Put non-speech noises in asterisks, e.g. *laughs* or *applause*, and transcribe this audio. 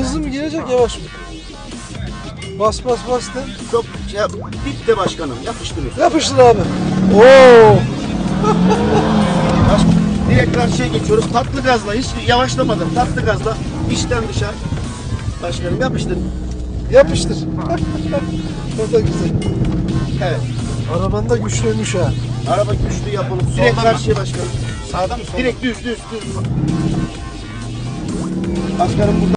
Hızlı mı gelecek yavaş mı? Bas bas bas de. Çok şey yap. Bitti başkanım. Yapıştırıyorsun. Yapıştır abi. Oo. *laughs* Direkt karşıya geçiyoruz. Tatlı gazla. Hiç yavaşlamadım. Tatlı gazla. içten dışarı Başkanım yapıştır. Yapıştır. *laughs* o da güzel. Evet. Araban da güçlüymüş ha. Araba güçlü yapalım. Direkt karşıya başkanım. Sağda mı mı? Direkt düz düz düz. Başkanım burada